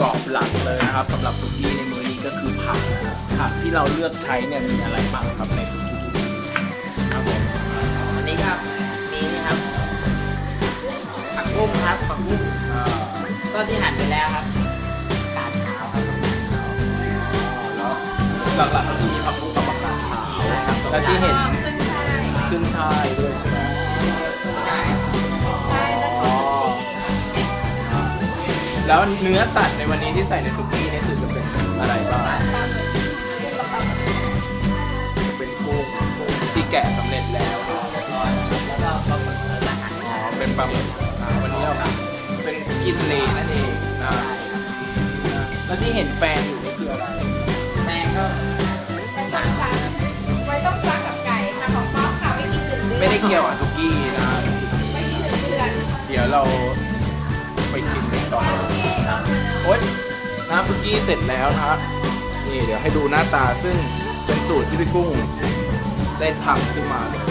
กอบหลักเลยนะครับสำหรับสุกี้ในมื้อนี้ก็คือผักนะครับผักที่เราเลือกใช้เนี่ยมีอะไรบ้างครับในสุกี้ครับผมวันนี้ครับมีนี่ครับผักบุ้งครับผักบุ้งอ่าก็ที่หั่นไปแล้วครับกาดขาวครับแล้วหลักๆก็คือมีผักบุ้งกับผักกาดขาวและที่เห็นขึ้นช่ายด้วยใช่ไหม แล้วเนื้อสัตว์ในวันนี้ที่ใส่ในสุกี้เนี่ยคือจะเป็นอะไรบ้างเป็นกุ้งที่แกะสำเร็จแล้วเนอะแล้วก็ปลาหมึกแล้วก็หั่นอ๋อเป็นปลาหมึกอ่าวันนี้เราเป็นสุกี้ทะเลนั่นเองนะแล้วที่เห็นแฟนอยู่นี่คืออะไรแม่ก็สั่งสั่งไว้ต้องซักกับไก่ค่ะของพ่อปค่ะไม่กินถึงเดือนไม่ได้เกี่ยวกับสุกี้นะไม่กินถึงเดือนเดี๋ยวเรา น้ำสุกี้เสร็จแล้วนะฮะนี่เดี๋ยวให้ดูหน้าตาซึ่งเป็นสูตรที่พี่กุ้งได้ทำขึ้นมาเลย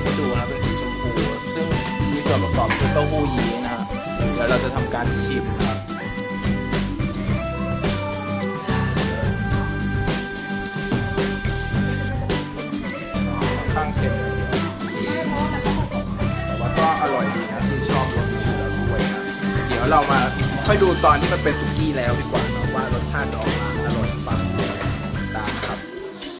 ให้ดูนะเป็นสีชมพู ซึ่งมีส่วนประกอบคือเต้าหู้ยี้นะฮะเดี๋ยวเราจะทำการชิมครับข้างเค็มแต่ว่าก็อร่อยดีนะที่ชอบรสนี้แล้วด้วยนะเดี๋ยวเรามา ค่อยดูตอนที่มันเป็นสุกี้แล้วดีกว่านะว่ารสชาติจะออกมาอร่อย